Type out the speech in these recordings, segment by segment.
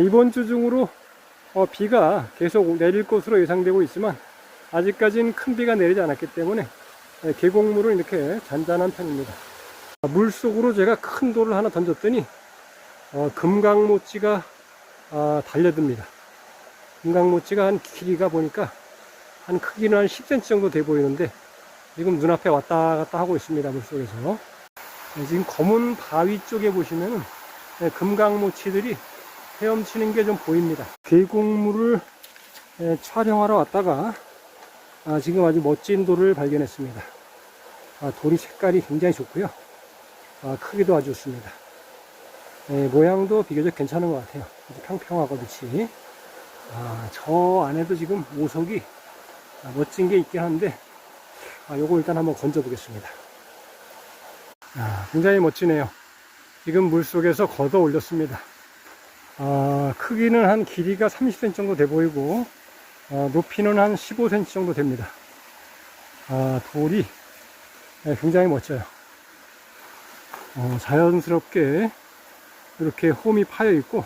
이번 주 중으로 어, 비가 계속 내릴 것으로 예상되고 있지만 아직까지는 큰 비가 내리지 않았기 때문에 예, 계곡물은 이렇게 잔잔한 편입니다. 아, 물 속으로 제가 큰 돌을 하나 던졌더니 어, 금강모찌가 아, 달려듭니다. 금강모찌가 한 길이가 보니까 한 크기는 한 10cm 정도 돼 보이는데 지금 눈앞에 왔다 갔다 하고 있습니다. 물속에서. 네, 지금 검은 바위 쪽에 보시면은 네, 금강모치들이 헤엄치는 게 좀 보입니다. 계곡물을 예, 촬영하러 왔다가 아, 지금 아주 멋진 돌을 발견했습니다. 아, 돌이 색깔이 굉장히 좋고요. 아, 크기도 아주 좋습니다. 예, 모양도 비교적 괜찮은 것 같아요. 평평하고 그렇지. 아, 저 안에도 지금 오석이 아, 멋진 게 있긴 한데 아, 요거 일단 한번 건져 보겠습니다. 아, 굉장히 멋지네요. 지금 물 속에서 걷어 올렸습니다. 아, 크기는 한 길이가 30cm 정도 돼 보이고 어, 높이는 한 15cm 정도 됩니다. 아, 돌이 네, 굉장히 멋져요. 어, 자연스럽게 이렇게 홈이 파여 있고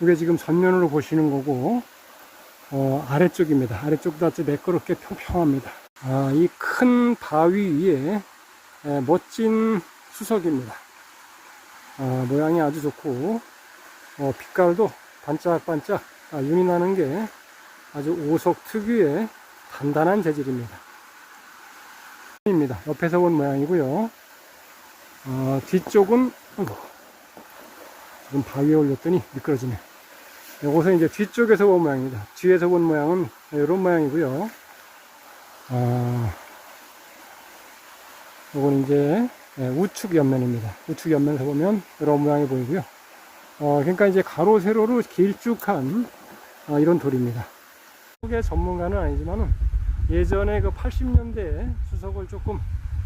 이게 지금 전면으로 보시는 거고 어, 아래쪽입니다. 아래쪽도 아주 매끄럽게 평평합니다. 아, 이 큰 바위 위에 에, 멋진 수석입니다. 아, 모양이 아주 좋고 어, 빛깔도 반짝반짝 아, 윤이 나는 게 아주 오석 특유의 단단한 재질입니다. 입니다. 옆에서 본 모양이고요. 어, 뒤쪽은 아이고, 지금 바위에 올렸더니 미끄러지네. 이것은 이제 뒤쪽에서 본 모양입니다. 뒤에서 본 모양은 이런 모양이고요. 아, 이건 이제 예, 우측 옆면입니다. 우측 옆면에서 보면 이런 모양이 보이고요. 어, 그러니까 이제 가로 세로로 길쭉한 어, 이런 돌입니다. 수석의 전문가는 아니지만은 예전에 그 80년대 수석을 조금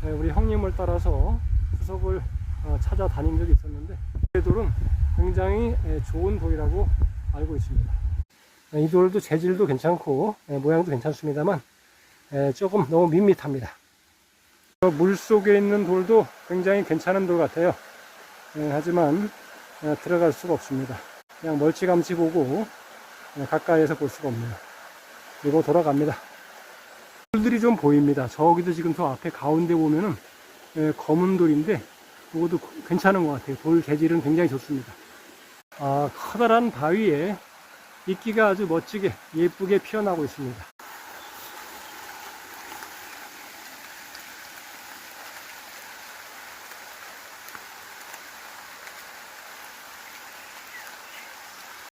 예, 우리 형님을 따라서 수석을 어, 찾아다닌 적이 있었는데 이 돌은 굉장히 예, 좋은 돌이라고 알고 있습니다. 예, 이 돌도 재질도 괜찮고 예, 모양도 괜찮습니다만 예, 조금 너무 밋밋합니다. 물 속에 있는 돌도 굉장히 괜찮은 돌 같아요. 예, 하지만 예, 들어갈 수가 없습니다. 그냥 멀찌감치 보고 예, 가까이에서 볼 수가 없네요. 그리고 돌아갑니다. 돌들이 좀 보입니다. 저기도 지금 저 앞에 가운데 보면은 예, 검은 돌인데 그것도 괜찮은 것 같아요. 돌 재질은 굉장히 좋습니다. 아, 커다란 바위에 이끼가 아주 멋지게 예쁘게 피어나고 있습니다.